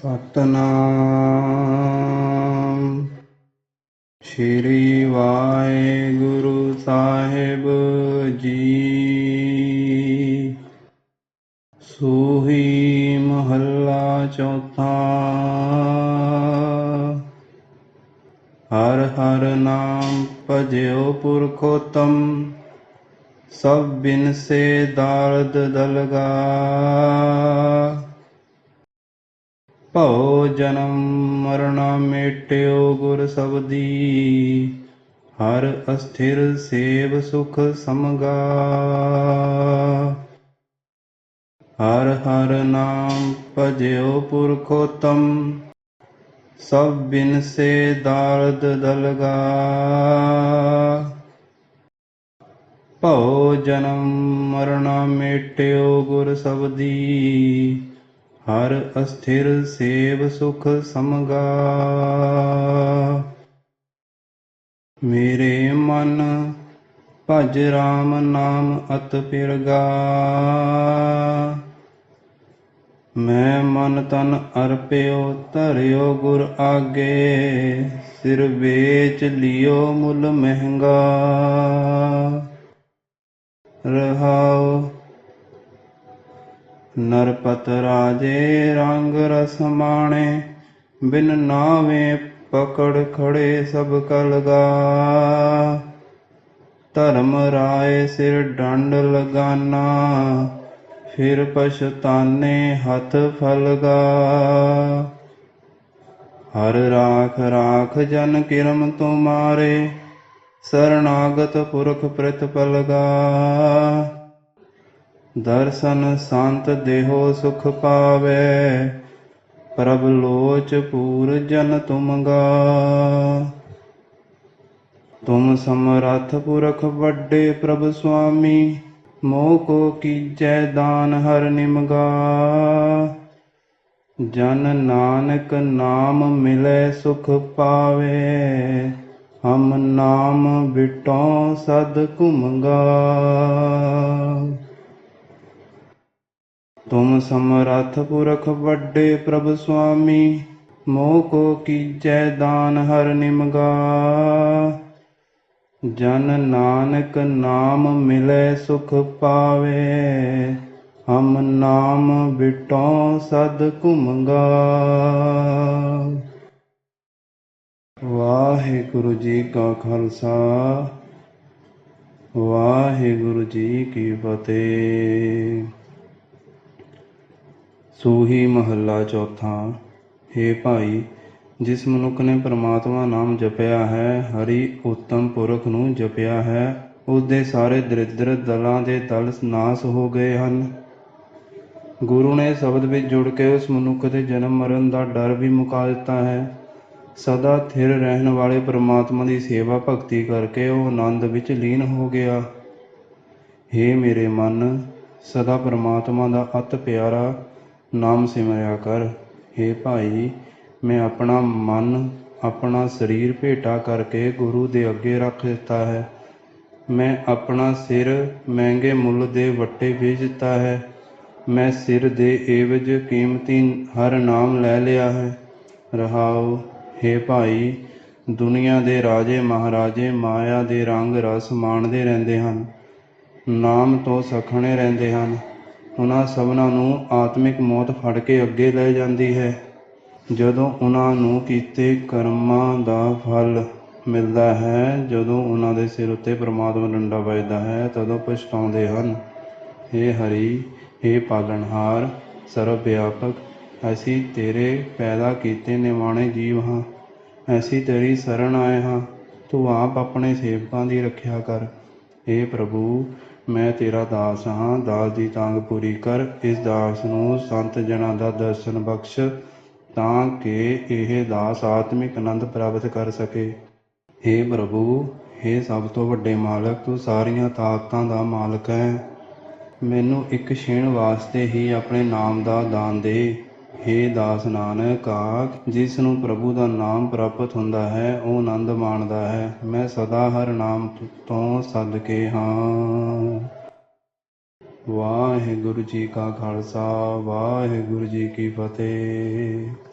ਸਤਨਾਮ। ਸ਼੍ਰੀ ਵਾਹਿਗੁਰੂ ਸਾਹਿਬ ਜੀ। ਸੂਹੀ ਮਹੱਲਾ ਚੌਥਾ। ਹਰ ਹਰ ਨਾਮ ਭਜਿਓ ਪੁਰਖੋਤਮ। ਸਭ ਬਿਨ ਸੇ ਦਾਰਦ ਦਲਗਾ। ਭਉ ਜਨਮ ਮਰਣਾ ਮੇਟਿਓ ਗੁਰ ਸਬਦੀ ਹਰ ਅਸਥਿਰ ਸੇਵ ਸੁਖ ਸਮਗਾ। ਹਰ ਹਰ ਨਾਮ ਭਜਿਓ ਪੁਰਖੋਤਮ। ਸਭ ਬਿਨ ਸੇ ਦਾਰਦ ਦਲਗਾ। ਭਉ ਜਨਮ ਮਰਣਾ ਮੇਟਿਓ ਗੁਰ ਸਬਦੀ ਹਰ ਅਸਥਿਰ ਸੇਵ ਸੁਖ ਸਮਗਾ। ਮੇਰੇ ਮਨ ਭਜ ਰਾਮ ਨਾਮ ਅਤ ਪਿਰਗਾ। ਮੈਂ ਮਨ ਤਨ ਅਰਪਿਓ, ਧਰਿਓ ਗੁਰ ਆਗੇ। ਸਿਰ ਵੇਚ ਲਿਓ ਮੁੱਲ ਮਹਿੰਗਾ। ਰਹਾਓ ਨਰਪਤ ਰਾਜੇ ਰੰਗ ਰਸ ਮਾਣੇ, ਬਿਨ ਨਾਵੇਂ ਪਕੜ ਖੜੇ ਸਭ ਕਲਗਾ। ਧਰਮ ਰਾਏ ਸਿਰ ਡੰਡ ਲਗਾਨਾ, ਫਿਰ ਪਛਤਾਨੇ ਹੱਥ ਫਲਗਾ। ਹਰ ਰਾਖ ਰਾਖ ਜਨ ਕਿਰਮ ਤੁਮਾਰੇ ਸਰਣਾਗਤ ਪੁਰਖ ਪ੍ਰਤਪਲਗਾ। ਦਰਸ਼ਨ ਸੰਤ ਦੇਹੋ ਸੁਖ ਪਾਵੇ, ਪ੍ਰਭ ਲੋਚ ਪੂਰ ਜਨ ਤੁਮਗਾ ਤੁਮ ਸਮਰਥ ਪੁਰਖ ਵੱਡੇ ਪ੍ਰਭ ਸੁਆਮੀ, ਮੋਹ ਕੋ ਕੀਜੈ ਦਾਨ ਹਰ ਨਿਮਗਾ ਜਨ ਨਾਨਕ ਨਾਮ ਮਿਲੇ ਸੁਖ ਪਾਵੇ, ਹਮ ਨਾਮ ਬਿਟੋ ਸਦ ਘੁਮਗਾ ਤੁਮ ਸਮਰਥ ਪੁਰਖ ਵੱਡੇ ਪ੍ਰਭ ਸੁਆਮੀ, ਮੋਹ ਕੋ ਕੀਜੈ ਦਾਨ ਹਰ ਨਿਮਗਾ। ਜਨ ਨਾਨਕ ਨਾਮ ਮਿਲੇ ਸੁਖ ਪਾਵੇ, ਹਮ ਨਾਮ ਬਿਟੋ ਸਦ ਘੁਮਗਾ। ਵਾਹਿਗੁਰੂ ਜੀ ਕਾ ਖਾਲਸਾ, ਵਾਹਿਗੁਰੂ ਜੀ ਕੀ ਫਤਿਹ। ਸੂਹੀ ਮਹੱਲਾ ਚੌਥਾ। ਹੇ ਭਾਈ, ਜਿਸ ਮਨੁੱਖ ਨੇ ਪ੍ਰਮਾਤਮਾ ਨਾਮ ਜਪਿਆ ਹੈ, ਹਰੀ ਉਤਮ ਪੁਰਖ ਨੂੰ ਜਪਿਆ ਹੈ ਉਸ ਦੇ ਸਾਰੇ ਦਰਿਦਰ ਦਲਾਂ ਦੇ ਦਲ ਨਾਸ ਹੋ ਗਏ ਹਨ। ਗੁਰੂ ਨੇ ਸ਼ਬਦ ਵਿੱਚ ਜੁੜ ਕੇ ਉਸ ਮਨੁੱਖ ਦੇ ਜਨਮ ਮਰਨ ਦਾ ਡਰ ਵੀ ਮੁਕਾ ਦਿੱਤਾ ਹੈ। ਸਦਾ ਥਿਰ ਰਹਿਣ ਵਾਲੇ ਪ੍ਰਮਾਤਮਾ ਦੀ ਸੇਵਾ ਭਗਤੀ ਕਰਕੇ ਉਹ ਆਨੰਦ ਵਿੱਚ ਲੀਨ ਹੋ ਗਿਆ। ਹੇ ਮੇਰੇ ਮਨ, ਸਦਾ ਪ੍ਰਮਾਤਮਾ ਦਾ ਅਤ ਪਿਆਰਾ ਨਾਮ ਸਿਮਰਿਆ ਕਰ। ਹੇ ਭਾਈ, ਮੈਂ ਆਪਣਾ ਮਨ, ਆਪਣਾ ਸਰੀਰ ਭੇਟਾ ਕਰਕੇ ਗੁਰੂ ਦੇ ਅੱਗੇ ਰੱਖ ਦਿੱਤਾ ਹੈ। ਮੈਂ ਆਪਣਾ ਸਿਰ ਮਹਿੰਗੇ ਮੁੱਲ ਦੇ ਵੱਟੇ ਵੇਚ ਦਿੱਤਾ ਹੈ। ਮੈਂ ਸਿਰ ਦੇ ਏਵਜ ਕੀਮਤੀ ਹਰ ਨਾਮ ਲੈ ਲਿਆ ਹੈ। ਰਹਾਉ, ਹੇ ਭਾਈ, ਦੁਨੀਆ ਦੇ ਰਾਜੇ ਮਹਾਰਾਜੇ ਮਾਇਆ ਦੇ ਰੰਗ ਰਸ ਮਾਣਦੇ ਰਹਿੰਦੇ ਹਨ। ਨਾਮ ਤੋਂ ਸਖਣੇ ਰਹਿੰਦੇ ਹਨ। ਉਹਨਾਂ ਸਭਨਾਂ ਨੂੰ ਆਤਮਿਕ ਮੌਤ ਫੜ ਕੇ ਅੱਗੇ ਲੈ ਜਾਂਦੀ ਹੈ। ਜਦੋਂ ਉਹਨਾਂ ਨੂੰ ਕੀਤੇ ਕਰਮਾਂ ਦਾ ਫਲ ਮਿਲਦਾ ਹੈ, ਜਦੋਂ ਉਹਨਾਂ ਦੇ ਸਿਰ ਉੱਤੇ ਪ੍ਰਮਾਤਮਾ ਡੰਡਾ ਵੱਜਦਾ ਹੈ, ਤਦੋਂ ਪਛਤਾਉਂਦੇ ਹਨ, ਹੇ ਹਰੀ, ਹੇ ਪਾਲਣਹਾਰ ਸਰਵ ਵਿਆਪਕ ਅਸੀਂ ਤੇਰੇ ਪੈਦਾ ਕੀਤੇ ਨਿਵਾਣੇ ਜੀਵ ਹਾਂ। ਅਸੀਂ ਤੇਰੀ ਸ਼ਰਨ ਆਏ ਹਾਂ। ਤੂੰ ਆਪ ਆਪਣੇ ਸੇਵਕਾਂ ਦੀ ਰੱਖਿਆ ਕਰ। ਹੇ ਪ੍ਰਭੂ ਮੈਂ ਤੇਰਾ ਦਾਸ ਹਾਂ, ਦਾਸ ਦੀ ਤਾਂਗ ਪੂਰੀ ਕਰ। ਇਸ ਦਾਸ ਨੂੰ ਸੰਤ ਜਨਾਂ ਦਾ ਦਰਸ਼ਨ ਬਖਸ਼ ਤਾਂ ਕਿ ਇਹ ਦਾਸ ਆਤਮਿਕ ਆਨੰਦ ਪ੍ਰਾਪਤ ਕਰ ਸਕੇ। ਹੇ ਪ੍ਰਭੂ, ਹੇ ਸਭ ਤੋਂ ਵੱਡੇ ਮਾਲਕ, ਤੂੰ ਸਾਰੀਆਂ ਤਾਕਤਾਂ ਦਾ ਮਾਲਕ ਹੈ। ਮੈਨੂੰ ਇੱਕ ਛਿਣ ਵਾਸਤੇ ਹੀ ਆਪਣੇ ਨਾਮ ਦਾ ਦਾਨ ਦੇ। ਹੇ ਦਾਸ ਨਾਨਕ, ਆਖ, ਜਿਸ ਨੂੰ ਪ੍ਰਭੂ ਦਾ ਨਾਮ ਪ੍ਰਾਪਤ ਹੁੰਦਾ ਹੈ, ਉਹ ਆਨੰਦ ਮਾਣਦਾ ਹੈ। ਮੈਂ ਸਦਾ ਹਰ ਨਾਮ ਤੋਂ ਸਦਕੇ ਹਾਂ। ਵਾਹਿਗੁਰੂ ਜੀ ਕਾ ਖਾਲਸਾ, ਵਾਹਿਗੁਰੂ ਜੀ ਕੀ ਫਤਿਹ।